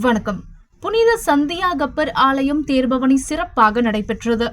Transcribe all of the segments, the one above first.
வணக்கம். புனித சந்தியாகப்பர் ஆலயம் தேர்பவனி சிறப்பாக நடைபெற்றது.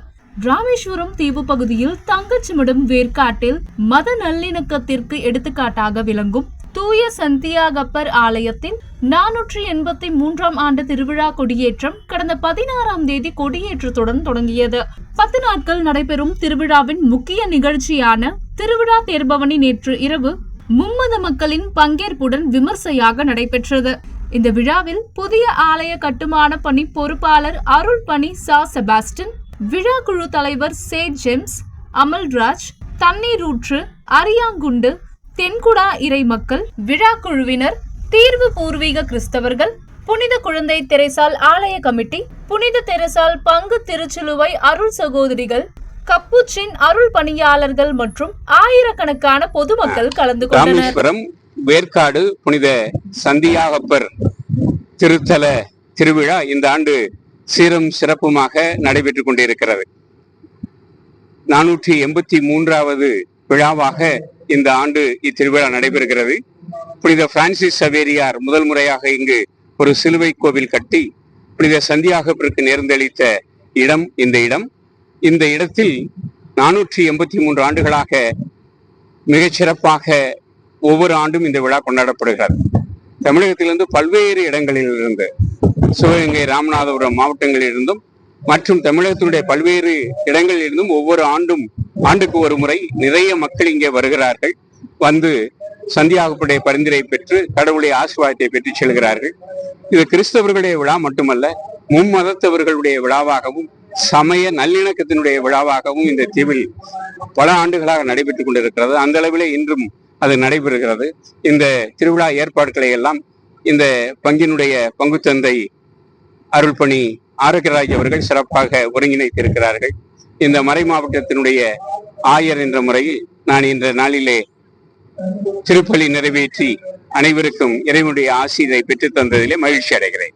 ராமேஸ்வரம் தீவு பகுதியில் தங்கச்சிமிடும் வேர்க்காட்டில் மத நல்லிணக்கத்திற்கு எடுத்துக்காட்டாக விளங்கும் தூய சந்தியாகப்பர் ஆலயத்தின் நானூற்றி எண்பத்தி மூன்றாம் ஆண்டு திருவிழா கொடியேற்றம் கடந்த பதினாறாம் தேதி கொடியேற்றத்துடன் தொடங்கியது. பத்து நாட்கள் நடைபெறும் திருவிழாவின் முக்கிய நிகழ்ச்சியான திருவிழா தேர்பவனி நேற்று இரவு மும்மத மக்களின் பங்கேற்புடன் விமர்சையாக நடைபெற்றது. இந்த விழாவில் புதிய ஆலய கட்டுமான பணி பொறுப்பாளர் அருள் பணி சா செபாஸ்டன் விழா குழு தலைவர் சே ஜெம்ஸ் அமல்ராஜ் தண்ணீரூற்று அரியாங்குண்டு தென்குடா இறை மக்கள் விழா குழுவினர் தீர்வு பூர்வீக கிறிஸ்தவர்கள் புனித குழந்தை தெரேசால் ஆலய கமிட்டி புனித தெரேசால் பங்கு திருச்சிலுவை அருள் சகோதரிகள் கப்புச்சின் அருள் பணியாளர்கள் மற்றும் ஆயிரக்கணக்கான பொதுமக்கள் கலந்து கொண்டனர். வேர்க்காடு புனித சந்தியாகப்பர் திருத்தல திருவிழா இந்த ஆண்டு சீரும் சிறப்புமாக நடைபெற்றுக் கொண்டிருக்கிறது. நானூற்றி எண்பத்தி மூன்றாவது விழாவாக இந்த ஆண்டு இத்திருவிழா நடைபெறுகிறது. புனித பிரான்சிஸ் சவேரியார் முதல் முறையாக இங்கு ஒரு சிலுவை கோவில் கட்டி புனித சந்தியாகப்பருக்கு நேர்ந்தளித்த இடம் இந்த இடம். இந்த இடத்தில் நானூற்றி எண்பத்தி மூன்று ஆண்டுகளாக மிகச்சிறப்பாக ஒவ்வொரு ஆண்டும் இந்த விழா கொண்டாடப்படுகிறது. தமிழகத்திலிருந்து பல்வேறு இடங்களிலிருந்து சிவகங்கை ராமநாதபுரம் மாவட்டங்களிலிருந்தும் மற்றும் தமிழகத்தினுடைய பல்வேறு இடங்களிலிருந்தும் ஒவ்வொரு ஆண்டும் ஆண்டுக்கு ஒரு முறை நிறைய மக்கள் இங்கே வருகிறார்கள். வந்து சந்தியாகப்புடைய பரிந்துரை பெற்று கடவுளுடைய ஆசீர்வாதத்தை பெற்று செல்கிறார்கள். இது கிறிஸ்தவர்களுடைய விழா மட்டுமல்ல மும்மதத்தவர்களுடைய விழாவாகவும் சமய நல்லிணக்கத்தினுடைய விழாவாகவும் இந்த தீவில் பல ஆண்டுகளாக நடைபெற்றுக் கொண்டிருக்கிறது. அந்த அளவிலே இன்றும் அது நடைபெறுகிறது. இந்த திருவிழா ஏற்பாடுகளை எல்லாம் இந்த பங்கினுடைய பங்குத்தந்தை அருள்பணி ஆரோக்கியராஜ் அவர்கள் சிறப்பாக ஒருங்கிணைத்திருக்கிறார்கள். இந்த மறை மாவட்டத்தினுடைய ஆயர் என்ற முறையில் நான் இந்த நாளிலே திருப்பலி நிறைவேற்றி அனைவருக்கும் இறைவனுடைய ஆசிரியரை பெற்றுத் தந்ததிலே மகிழ்ச்சி அடைகிறேன்.